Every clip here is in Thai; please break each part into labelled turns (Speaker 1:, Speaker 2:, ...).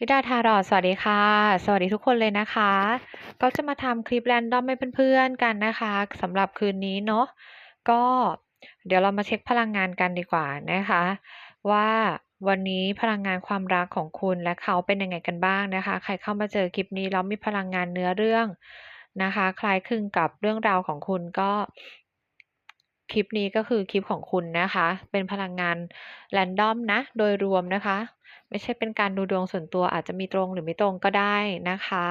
Speaker 1: วิดาทารอสวัสดีค่ะ สวัสดีทุกคนเลยนะคะ ก็จะมาทำคลิปแรนดอมให้เพื่อนๆกันนะคะสำหรับคืนนี้เนาะ ก็เดี๋ยวเรามาเช็คพลังงานกันดีกว่านะคะ ว่าวันนี้พลังงานความรักของคุณและเขาเป็นยังไงกันบ้างนะคะ ใครเข้ามาเจอคลิปนี้แล้วมีพลังงานเนื้อเรื่องนะคะ คล้ายคลึงกับเรื่องราวของคุณก็คลิปนี้ก็คือคลิปของคุณนะคะ เป็นพลังงานแรนดอมนะ โดยรวมนะคะ ไม่ใช่เป็นการดูดวงส่วนตัวอาจจะมีตรงหรือไม่ตรงก็ได้นะคะ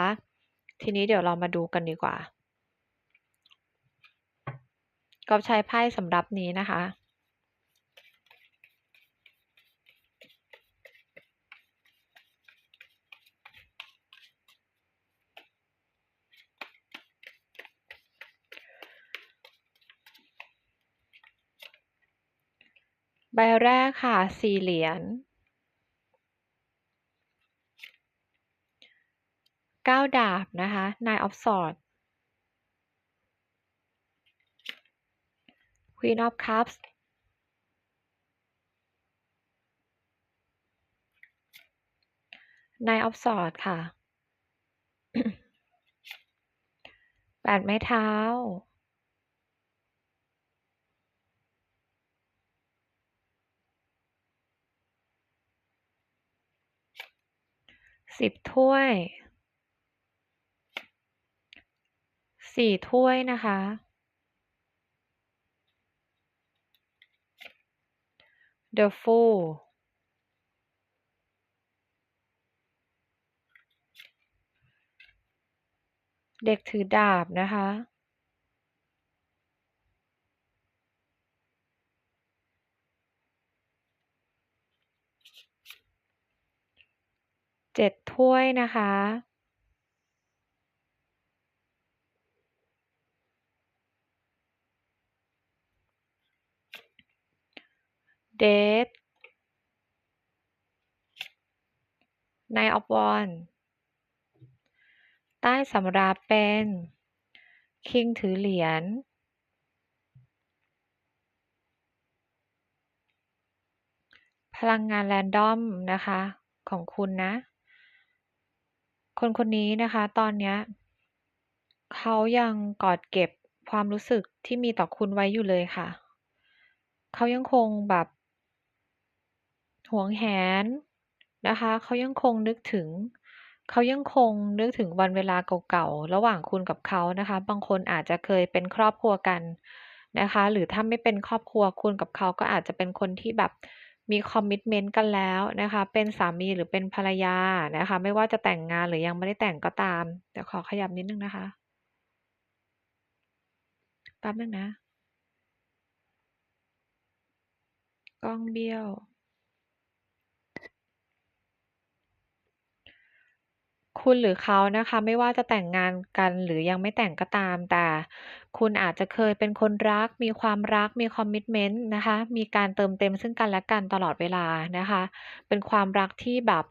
Speaker 1: ทีนี้เดี๋ยวเรามาดูกันดีกว่าก็ใช้ไพ่สำหรับนี้นะคะใบแรกค่ะสี่เหรียญ เก้าดาบนะคะนายออฟสอดควีนออฟคัพส์นายออ Swords ค่ะ แปดไม้เท้า สิบถ้วย สี่ถ้วยนะคะ The Fool เด็กถือดาบนะคะ เจ็ดถ้วยนะคะ เดท Nine of Wands ใต้สำรับเป็น คิงถือเหรียญพลังงานแรนดอมนะคะ ของคุณนะ คนคนนี้นะคะ ตอนเนี้ยเขายังกอดเก็บความรู้สึกที่มีต่อคุณไว้อยู่เลยค่ะ เขายังคงแบบ หวงแหนนะคะเขายังคงนึกถึงเขายังคงนึกถึงวันเวลาเก่าๆระหว่างคุณกับเขานะคะ บางคนอาจจะเคยเป็นครอบครัวกันนะคะ หรือถ้าไม่เป็นครอบครัวคุณกับเขาก็อาจจะเป็นคนที่แบบมีคอมมิตเมนต์กันแล้วนะคะ เป็นสามีหรือเป็นภรรยานะคะ ไม่ว่าจะแต่งงานหรือยังไม่ได้แต่งก็ตามเดี๋ยวขอขยับนิดนึงนะคะแป๊บนึงนะกล้องเบี้ยว คุณหรือเขานะคะ ไม่ว่าจะแต่งงานกันหรือยังไม่แต่งก็ตาม แต่คุณอาจจะเคยเป็นคนรัก มีความรัก มีคอมมิตเมนต์นะคะ มีการเติมเต็มซึ่งกันและกันตลอดเวลานะคะ เป็นความรักที่แบบ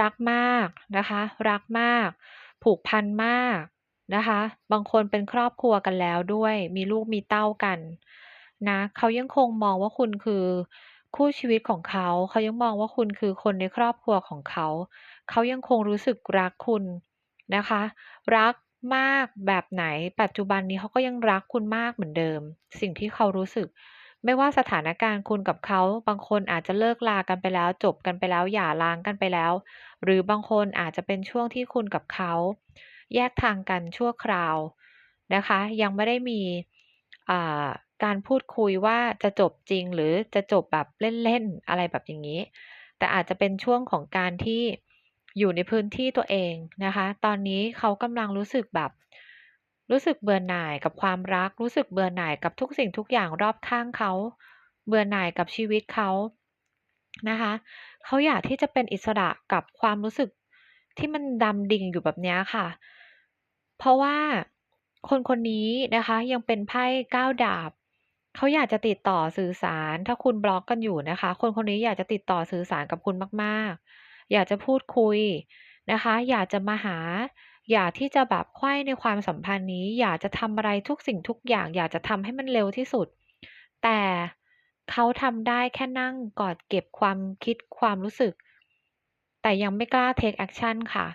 Speaker 1: รักมากนะคะ รักมาก ผูกพันมากนะคะ บางคนเป็นครอบครัวกันแล้วด้วย มีลูกมีเต้ากันนะเขายังคงมองว่าคุณคือคู่ชีวิตของเขา เขายังมองว่าคุณคือคนในครอบครัวของเขา เขายังคงรู้สึกรักคุณนะคะ รักมากแบบไหน ปัจจุบันนี้เขาก็ยังรักคุณมากเหมือนเดิม สิ่งที่เขารู้สึก ไม่ว่าสถานการณ์คุณกับเขา บางคนอาจจะเลิกลากันไปแล้ว จบกันไปแล้ว หย่าร้างกันไปแล้ว หรือบางคนอาจจะเป็นช่วงที่คุณกับเขา แยกทางกันชั่วคราวนะคะ ยังไม่ได้มีการพูดคุยว่าจะจบจริงหรือจะจบแบบเล่นๆอะไรแบบอย่างนี้ แต่อาจจะเป็นช่วงของการที่ อยู่ในพื้นที่ตัวเองนะคะ ตอนนี้เขากำลังรู้สึกแบบ รู้สึกเบื่อหน่ายกับความรัก รู้สึกเบื่อหน่ายกับทุกสิ่งทุกอย่างรอบข้างเขา เบื่อหน่ายกับชีวิตเขานะคะเขาอยากที่จะเป็นอิสระกับความรู้สึกที่มันดำดิ่งอยู่แบบนี้ค่ะ เพราะว่าคนคนนี้นะคะ ยังเป็นไพ่ก้าวดาบเขาอยากจะติดต่อสื่อสาร ถ้าคุณบล็อกกันอยู่นะคะ คนคนนี้อยากจะติดต่อสื่อสารกับคุณมากๆ อยากจะพูดคุยนะคะ อยากจะมาหา อยากที่จะแบบไขว้ในความสัมพันธ์นี้ อยากจะทำอะไรทุกสิ่งทุกอย่าง อยากจะทำให้มันเร็วที่สุด แต่เขาทำได้แค่นั่งกอดเก็บความคิดความรู้สึก แต่ยังไม่กล้าเทกแอกชันค่ะ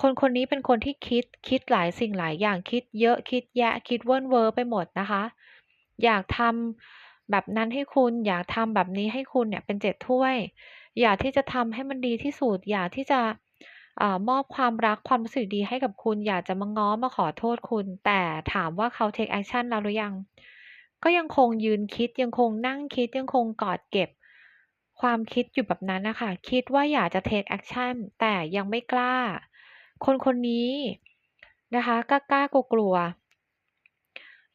Speaker 1: คนคนนี้เป็นคนที่คิดคิดหลายสิ่งหลายอย่างคิดเยอะคิดแยะคิดเว่นเว้อไปหมดนะคะ อยากทำแบบนั้นให้คุณอยากทำแบบนี้ให้คุณเนี่ยเป็นเจ็ดถ้วย อยากที่จะทำให้มันดีที่สุด อยากที่จะอมอบความรักความรู้สึกดีให้กับคุณ อยากจะมาง้อมาขอโทษคุณ แต่ถามว่าเขาเทกแอกชันแล้วหรือยัง?ก็ยังคงยืนคิดยังคงนั่งคิดยังคงกอดเก็บ ความคิดอยู่แบบนั้นนะคะคิดว่าอยากจะเทกแอกชันแต่ยังไม่กล้า คนคนนี้นะคะกล้าๆกลัว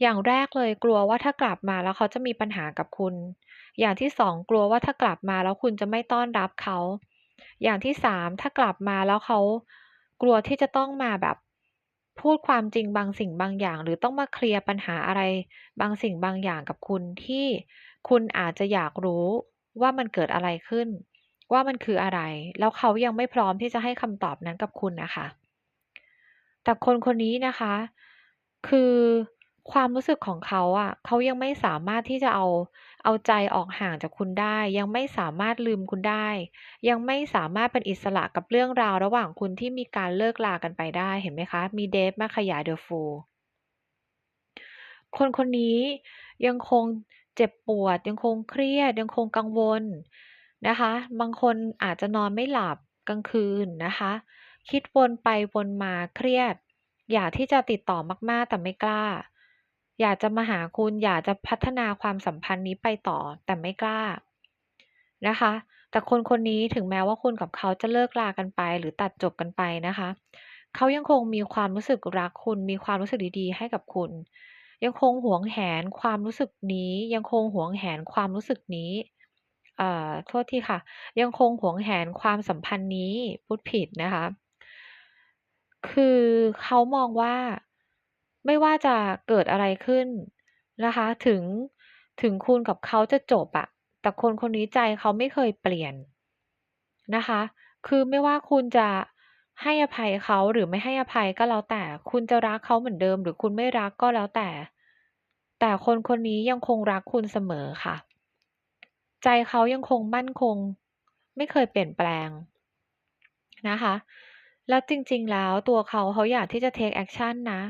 Speaker 1: อย่างแรกเลยกลัวว่าถ้ากลับมาแล้วเขาจะมีปัญหากับคุณ อย่างที่2กลัวว่าถ้ากลับมาแล้วคุณจะไม่ต้อนรับเขา อย่างที่3ถ้ากลับมาแล้วเขากลัวที่จะต้องมาแบบพูดความจริงบางสิ่งบางอย่าง หรือต้องมาเคลียร์ปัญหาอะไร บางสิ่งบางอย่างกับคุณที่คุณอาจจะอยากรู้ว่ามันเกิดอะไรขึ้น ว่ามันคืออะไร แล้วเขายังไม่พร้อมที่จะให้คำตอบนั้นกับคุณนะคะ แต่คนคนนี้นะคะ คือความรู้สึกของเขาอะเขายังไม่สามารถที่จะเอา เอาใจออกห่างจากคุณได้ ยังไม่สามารถลืมคุณได้ ยังไม่สามารถเป็นอิสระกับเรื่องราวระหว่างคุณที่มีการเลิกรากันไปได้เห็นไหมคะ มี Death มาขยาย The Fool คนคนนี้ยังคงเจ็บปวด ยังคงเครียด ยังคงกังวลนะคะ บางคนอาจจะนอนไม่หลับกลางคืนนะคะ คิดวนไปวนมาเครียด อยากที่จะติดต่อมากๆแต่ไม่กล้า อยากจะมาหาคุณอยากจะพัฒนาความสัมพันธ์นี้ไปต่อแต่ไม่กล้านะคะ แต่คนคนนี้ถึงแม้ว่าคุณกับเขาจะเลิกรากันไป หรือตัดจบกันไปนะคะ เขายังคงมีความรู้สึกรักคุณ มีความรู้สึกดีๆ ให้กับคุณ ยังคงหวงแหนความรู้สึกนี้ ยังคงหวงแหนความรู้สึกนี้เอ่อโทษทีค่ะ ยังคงหวงแหนความสัมพันธ์นี้พูดผิดนะคะ คือเขามองว่า ไม่ว่าจะเกิดอะไรขึ้นนะคะ ถึงถึงคุณกับเขาจะจบอะแต่คนคนนี้ใจเขาไม่เคยเปลี่ยนนะคะ คือไม่ว่าคุณจะให้อภัยเขาหรือไม่ให้อภัยก็แล้วแต่ คุณจะรักเขาเหมือนเดิม หรือคุณไม่รักก็แล้วแต่ แต่คนคนนี้ยังคงรักคุณเสมอค่ะ ใจเขายังคงมั่นคง ไม่เคยเปลี่ยนแปลงนะคะ แล้วจริงๆแล้วตัวเขาเขาอยากที่จะเทกแอกชันนะ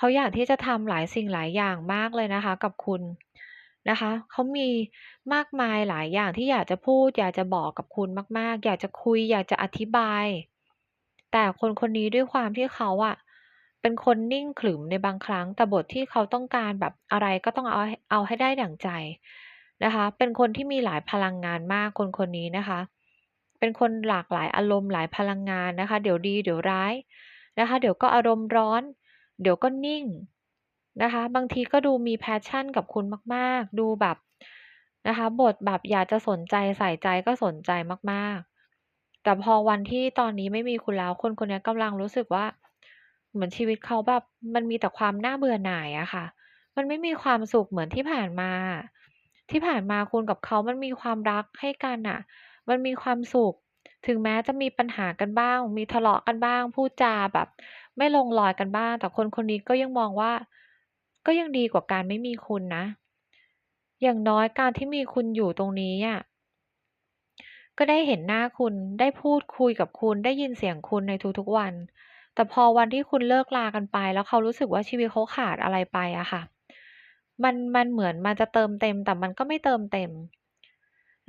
Speaker 1: เขาอยากที่จะทำหลายสิ่งหลายอย่างมากเลยนะคะ กับคุณนะคะ เขามีมากมายหลายอย่างที่อยากจะพูด อยากจะบอกกับคุณมาก ๆ อยากจะคุย อยากจะอธิบาย แต่คนคนนี้ด้วยความที่เขาอะเป็นคนนิ่งขรึมในบางครั้ง แต่บทที่เขาต้องการแบบอะไรก็ต้องเอาเอาให้ได้ดั่งใจนะคะ เป็นคนที่มีหลายพลังงานมากคนคนนี้นะคะ เป็นคนหลากหลายอารมณ์หลายพลังงานนะคะ เดี๋ยวดี เดี๋ยวร้ายนะคะ เดี๋ยวก็อารมณ์ร้อน เดี๋ยวก็นิ่งนะคะ บางทีก็ดูมี passion กับคุณมากๆ ดูแบบนะคะ บทแบบอยากจะสนใจใส่ใจก็สนใจมากๆ แต่พอวันที่ตอนนี้ไม่มีคุณแล้วคนคนนี้กำลังรู้สึกว่า เหมือนชีวิตเขาแบบมันมีแต่ความน่าเบื่อหน่ายอะค่ะ มันไม่มีความสุขเหมือนที่ผ่านมา ที่ผ่านมาคุณกับเขามันมีความรักให้กันน่ะมันมีความสุข ถึงแม้จะมีปัญหากันบ้าง มีทะเลาะกันบ้าง พูดจาแบบ ไม่ลงรอยกันบ้าง แต่คนคนนี้ก็ยังมองว่า ก็ยังดีกว่าการไม่มีคุณนะ อย่างน้อยการที่มีคุณอยู่ตรงนี้อะก็ได้เห็นหน้าคุณ ได้พูดคุยกับคุณ ได้ยินเสียงคุณในทุกๆวัน แต่พอวันที่คุณเลิกรากันไป แล้วเขารู้สึกว่าชีวิตเขาขาดอะไรไปอะค่ะ มันมันเหมือนมันจะเติมเต็ม แต่มันก็ไม่เติมเต็ม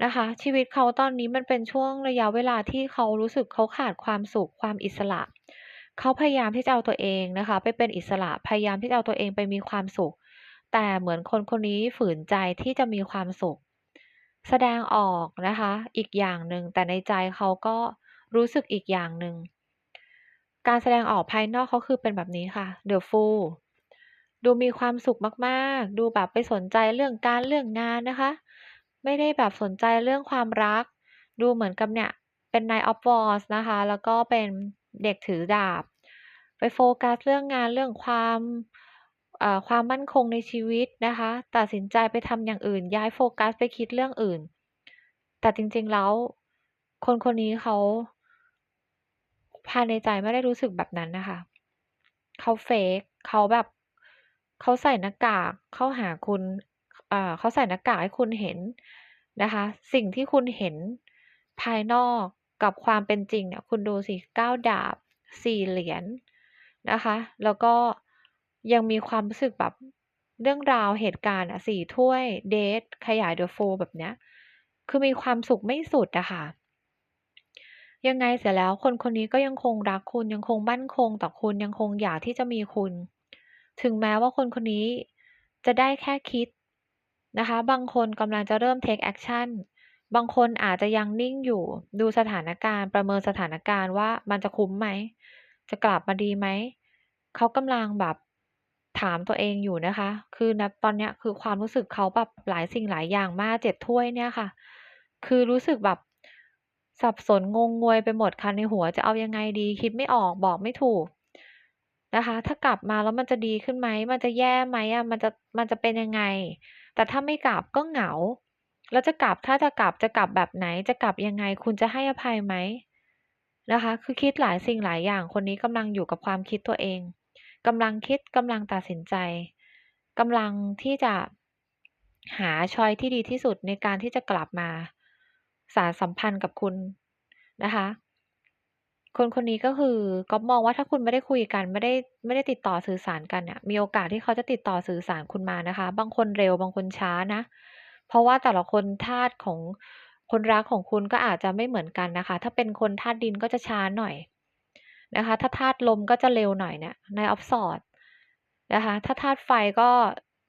Speaker 1: นะคะ ชีวิตเขาตอนนี้มันเป็นช่วงระยะเวลาที่เขารู้สึกเขาขาดความสุขความอิสระ เขาพยายามที่จะเอาตัวเองนะคะ ไปเป็นอิสระพยายามที่จะเอาตัวเองไปมีความสุข แต่เหมือนคนคนนี้ฝืนใจที่จะมีความสุข แสดงออกนะคะ อีกอย่างหนึ่งแต่ในใจเขาก็รู้สึกอีกอย่างหนึ่งการแสดงออกภายนอกเขาคือเป็นแบบนี้ค่ะ The Fool ดูมีความสุขมาก ๆ ดูแบบไปสนใจเรื่องการเรื่องงานนะคะ ไม่ได้แบบสนใจเรื่องความรัก ดูเหมือนกับเนี่ย เป็น Knight of Wands นะคะ แล้วก็เป็นเด็กถือดาบ ไปโฟกัสเรื่องงานเรื่องความความมั่นคงในชีวิตนะคะ ตัดสินใจไปทำอย่างอื่น ย้ายโฟกัสไปคิดเรื่องอื่น แต่จริงๆแล้วคนคนนี้เขาภายในใจไม่ได้รู้สึกแบบนั้นนะคะ เขา fake เขาแบบ เขาใส่หน้ากาก เข้าหาคุณ เขาใส่หน้ากากให้คุณเห็นนะคะ สิ่งที่คุณเห็นภายนอกกับความเป็นจริงเนี่ย คุณดูสิ9ดาบ4เหรียญนะคะ แล้วก็ยังมีความรู้สึกแบบเรื่องราวเหตุการณ์อะ4ถ้วยเดทขยาย The Fool แบบเนี้ย คือมีความสุขไม่สุดอะค่ะ ยังไงเสียแล้วคนคนนี้ก็ยังคงรักคุณยังคงมั่นคงต่อคุณยังคงอยากที่จะมีคุณ ถึงแม้ว่าคนคนนี้จะได้แค่คิด นะคะ บางคนกำลังจะเริ่ม take action บางคนอาจจะยังนิ่งอยู่ดูสถานการณ์ ประเมินสถานการณ์ว่ามันจะคุ้มไหม จะกลับมาดีไหม เขากำลังแบบถามตัวเองอยู่นะคะ คือณตอนเนี้ยคือความรู้สึกเขาแบบหลายสิ่งหลายอย่างมาก7ถ้วยเนี่ยค่ะ คือรู้สึกแบบสับสนงงงวยไปหมดค่ะในหัวจะเอายังไงดี คิดไม่ออกบอกไม่ถูกนะคะ ถ้ากลับมาแล้วมันจะดีขึ้นไหม มันจะแย่ไหมอะมันจะมันจะเป็นยังไง แต่ถ้าไม่กลับก็เหงา แล้วจะกลับถ้าจะกลับจะกลับแบบไหน จะกลับยังไงคุณจะให้อภัยไหม?นะคะ คือคิดหลายสิ่งหลายอย่างคนนี้กำลังอยู่กับความคิดตัวเองกำลังคิดกำลังตัดสินใจกำลังที่จะหาชอยที่ดีที่สุดในการที่จะกลับมาสานสัมพันธ์กับคุณนะคะ คนคนนี้ก็คือก๊อฟมองว่าถ้าคุณไม่ได้คุยกันไม่ได้ไม่ได้ติดต่อสื่อสารกันเนี่ยมีโอกาสที่เขาจะติดต่อสื่อสารคุณมานะคะ บางคนเร็วบางคนช้านะ เพราะว่าแต่ละคนธาตุของคนรักของคุณก็อาจจะไม่เหมือนกันนะคะ ถ้าเป็นคนธาตุดินก็จะช้าหน่อยนะคะ ถ้าธาตุลมก็จะเร็วหน่อยเนี่ย Knight of Swords นะคะ ถ้าธาตุไฟก็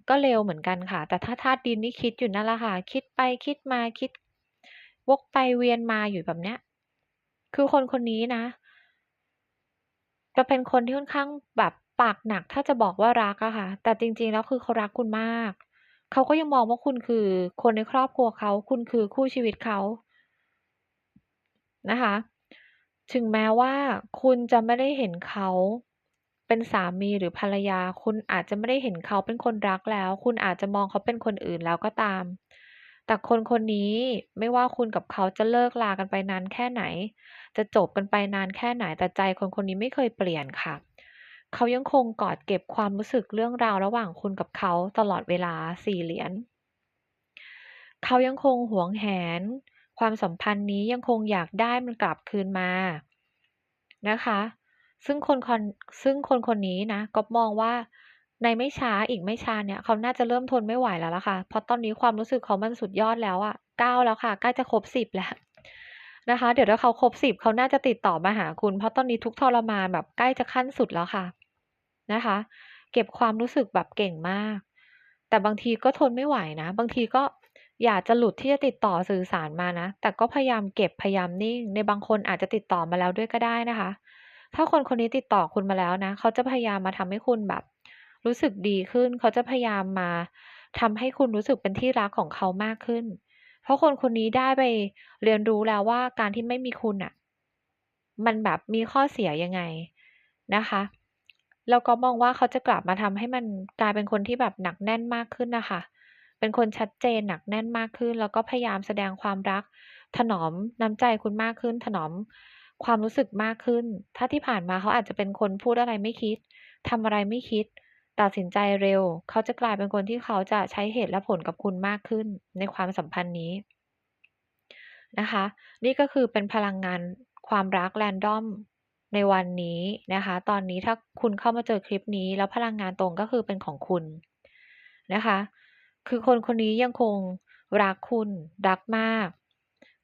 Speaker 1: ก็เร็วเหมือนกันค่ะ แต่ถ้าธาตุดินนี่คิดอยู่นั่นแหละค่ะ คิดไปคิดมาคิด วกไปเวียนมาอยู่แบบเนี้ย คือคนคนนี้นะ จะเป็นคนที่ค่อนข้างแบบปากหนักถ้าจะบอกว่ารักอะค่ะ แต่จริง ๆ แล้วคือเขารักคุณมาก เขาก็ยังมองว่าคุณคือ คนในครอบครัวเขา คุณคือคู่ชีวิตเขานะคะ ถึงแม้ว่าคุณจะไม่ได้เห็นเขาเป็นสามีหรือภรรยา คุณอาจจะไม่ได้เห็นเขาเป็นคนรักแล้ว คุณอาจจะมองเขาเป็นคนอื่นแล้วก็ตาม แต่คนคนนี้ไม่ว่าคุณกับเขาจะเลิกลากันไปนานแค่ไหน จะจบกันไปนานแค่ไหน แต่ใจคนคนนี้ไม่เคยเปลี่ยนค่ะ เขายังคงกอดเก็บความรู้สึกเรื่องราวระหว่างคุณกับเขาตลอดเวลา4เหรียญ เขายังคงหวงแหน ความสัมพันธ์นี้ยังคงอยากได้มันกลับคืนมานะคะ ซึ่งคนคนซึ่งคนคนนี้นะก๊อฟมองว่า ในไม่ช้าอีกไม่ช้าเนี่ยเขาน่าจะเริ่มทนไม่ไหวแล้วล่ะค่ะ เพราะตอนนี้ความรู้สึกเขามันสุดยอดแล้วอะ9แล้วค่ะใกล้จะครบ10แล้วนะคะ เดี๋ยวถ้าเขาครบ10เขาน่าจะติดต่อมาหาคุณ เพราะตอนนี้ทุกทรมานแบบใกล้จะขั้นสุดแล้วค่ะนะคะ เก็บความรู้สึกแบบเก่งมาก แต่บางทีก็ทนไม่ไหวนะ บางทีก็อยากจะหลุดที่จะติดต่อสื่อสารมานะ แต่ก็พยายามเก็บพยายามนิ่ง ในบางคนอาจจะติดต่อมาแล้วด้วยก็ได้นะคะ ถ้าคนคนนี้ติดต่อคุณมาแล้วนะ เขาจะพยายามมาทำให้คุณแบบ รู้สึกดีขึ้น เขาจะพยายามมาทำให้คุณรู้สึกเป็นที่รักของเขามากขึ้น เพราะคนคนนี้ได้ไปเรียนรู้แล้วว่าการที่ไม่มีคุณน่ะ มันแบบมีข้อเสียยังไงนะคะแล้วก๊อฟมองว่าเขาจะกลับมาทำให้มันกลายเป็นคนที่แบบหนักแน่นมากขึ้นนะคะ เป็นคนชัดเจนหนักแน่นมากขึ้น แล้วก็พยายามแสดงความรัก ถนอมน้ำใจคุณมากขึ้น ถนอมความรู้สึกมากขึ้น ถ้าที่ผ่านมาเขาอาจจะเป็นคนพูดอะไรไม่คิดทำอะไรไม่คิด ตัดสินใจเร็ว เขาจะกลายเป็นคนที่เขาจะใช้เหตุและผลกับคุณมากขึ้นในความสัมพันธ์นี้นะคะ นี่ก็คือเป็นพลังงานความรัก random ในวันนี้นะคะ ตอนนี้ถ้าคุณเข้ามาเจอคลิปนี้ แล้วพลังงานตรงก็คือเป็นของคุณนะคะ คือคนคนนี้ยังคงรักคุณรักมาก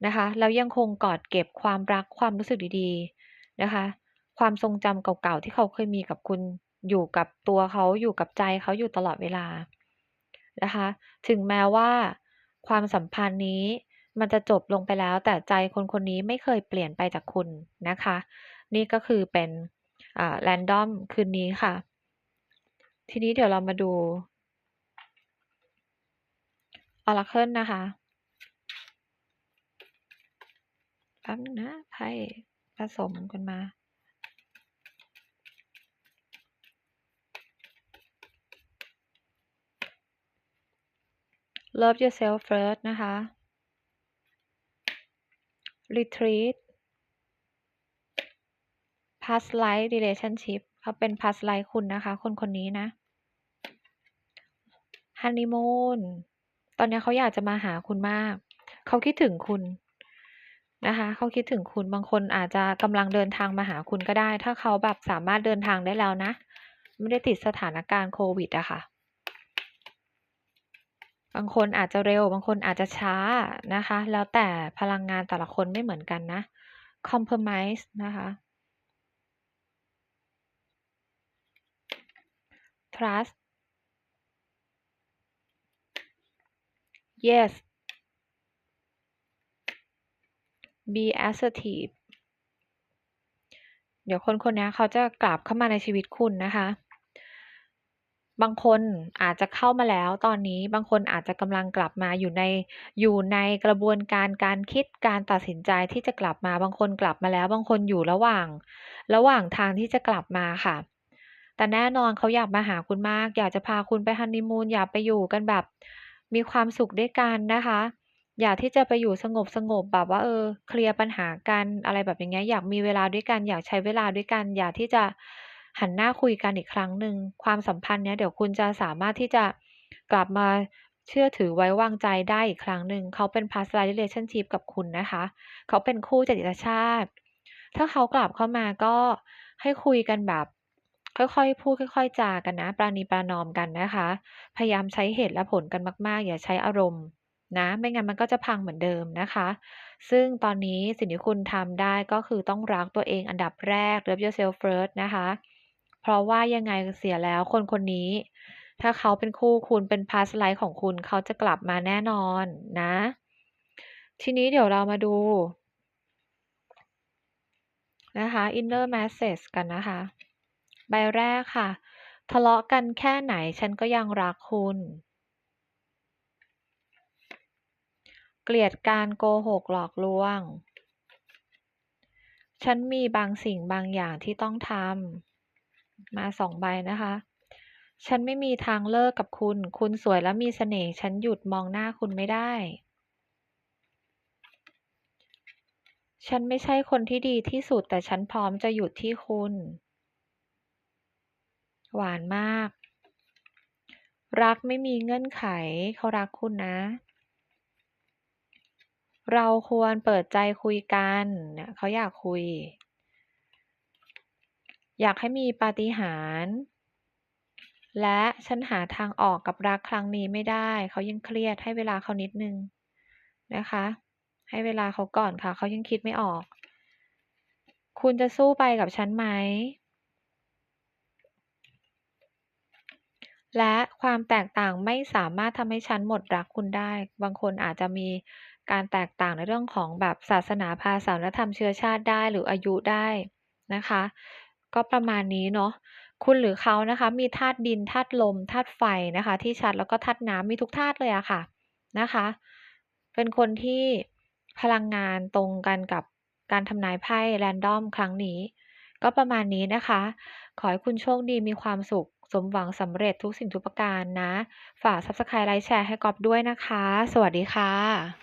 Speaker 1: นะคะ แล้วยังคงกอดเก็บความรักความรู้สึกดีๆนะคะ ความทรงจำเก่าๆที่เขาเคยมีกับคุณ อยู่กับตัวเขาอยู่กับใจเขาอยู่ตลอดเวลานะคะ ถึงแม้ว่า ความสัมพันธ์นี้มันจะจบลงไปแล้ว แต่ใจคนคนนี้ไม่เคยเปลี่ยนไปจากคุณนะคะ นี่ก็คือเป็นอ่า random คืนนี้ค่ะ ทีนี้เดี๋ยวเรามาดู Oracle นะคะแป๊บนึงนะไพ่ผสมกันมา Love yourself first นะคะ Retreat Past life relationship เขาเป็น past life คุณนะคะ คนคนนี้นะ Honeymoon ตอนนี้เขาอยากจะมาหาคุณมาก เขาคิดถึงคุณนะคะ เขาคิดถึงคุณ บางคนอาจจะกำลังเดินทางมาหาคุณก็ได้ ถ้าเขาแบบสามารถเดินทางได้แล้วนะ ไม่ได้ติดสถานการณ์โควิดอะค่ะ บางคนอาจจะเร็ว บางคนอาจจะช้านะคะ แล้วแต่พลังงานแต่ละคนไม่เหมือนกันนะ compromise นะคะ trust yes be assertive เดี๋ยวคนคนนี้เขาจะกลับเข้ามาในชีวิตคุณนะคะ บางคนอาจจะเข้ามาแล้วตอนนี้บางคนอาจจะกำลังกลับมาอยู่ในอยู่ในกระบวนการการคิดการตัดสินใจที่จะกลับมา บางคนกลับมาแล้ว บางคนอยู่ระหว่าง ระหว่างทางที่จะกลับมาค่ะ แต่แน่นอนเขาอยากมาหาคุณมาก อยากจะพาคุณไปฮันนีมูนอยากไปอยู่กันแบบ มีความสุขด้วยกันนะคะ อยากที่จะไปอยู่สงบๆแบบว่าเออเคลียร์ปัญหากันอะไรแบบอย่างเงี้ยอยากมีเวลาด้วยกัน อยากใช้เวลาด้วยกัน อยากที่จะ หันหน้าคุยกันอีกครั้งหนึ่งความสัมพันธ์เนี้ยเดี๋ยวคุณจะสามารถที่จะกลับมาเชื่อถือไว้วางใจได้อีกครั้งหนึ่ง เขาเป็น past life relationship กับคุณนะคะ เขาเป็นคู่จดิตชาติ ถ้าเขากลับเข้ามาก็ให้คุยกันแบบ ค่อยๆ พูดค่อย ๆ จากันนะ ประนีประนอมกันนะคะ พยายามใช้เหตุและผลกันมากๆ อย่าใช้อารมณ์นะ ไม่งั้นมันก็จะพังเหมือนเดิมนะคะ ซึ่งตอนนี้สิ่งที่คุณทำได้ก็คือต้องรักตัวเองอันดับแรก love yourself first นะคะ เพราะว่ายังไงเสียแล้วคนคนนี้ ถ้าเขาเป็นคู่คุณเป็น past life ของคุณเขาจะกลับมาแน่นอนนะ ทีนี้เดี๋ยวเรามาดูนะคะ inner message กันนะคะ ใบแรกค่ะ ทะเลาะกันแค่ไหนฉันก็ยังรักคุณ เกลียดการโกหกหลอกลวง ฉันมีบางสิ่งบางอย่างที่ต้องทำ มา2ใบนะคะ ฉันไม่มีทางเลิกกับคุณ คุณสวยและมีเสน่ห์ ฉันหยุดมองหน้าคุณไม่ได้ ฉันไม่ใช่คนที่ดีที่สุด แต่ฉันพร้อมจะหยุดที่คุณ หวานมาก รักไม่มีเงื่อนไข เขารักคุณนะเราควรเปิดใจคุยกัน เขาอยากคุย อยากให้มีปาฏิหาริย์และฉันหาทางออกกับรักครั้งนี้ไม่ได้ เขายังเครียดให้เวลาเขานิดนึงนะคะ ให้เวลาเขาก่อนค่ะ เขายังคิดไม่ออก คุณจะสู้ไปกับฉันไหม?และความแตกต่างไม่สามารถทำให้ฉันหมดรักคุณได้ บางคนอาจจะมีการแตกต่างในเรื่องของแบบศาสนาภาษาวัฒนธรรมเชื้อชาติได้หรืออายุได้นะคะ ก็ประมาณนี้เนาะคุณหรือเขานะคะมีธาตุดินธาตุลมธาตุไฟนะคะ ที่ชัดแล้วก็ธาตุน้ำมีทุกธาตุเลยอะค่ะนะคะ เป็นคนที่พลังงานตรงกันกับการทำนายไพ่ random ครั้งนี้ ก็ประมาณนี้นะคะ ขอให้คุณโชคดีมีความสุข สมหวังสำเร็จทุกสิ่งทุกประการนะ ฝาก Subscribe ไลก์แชร์ให้กอฟด้วยนะคะ สวัสดีค่ะ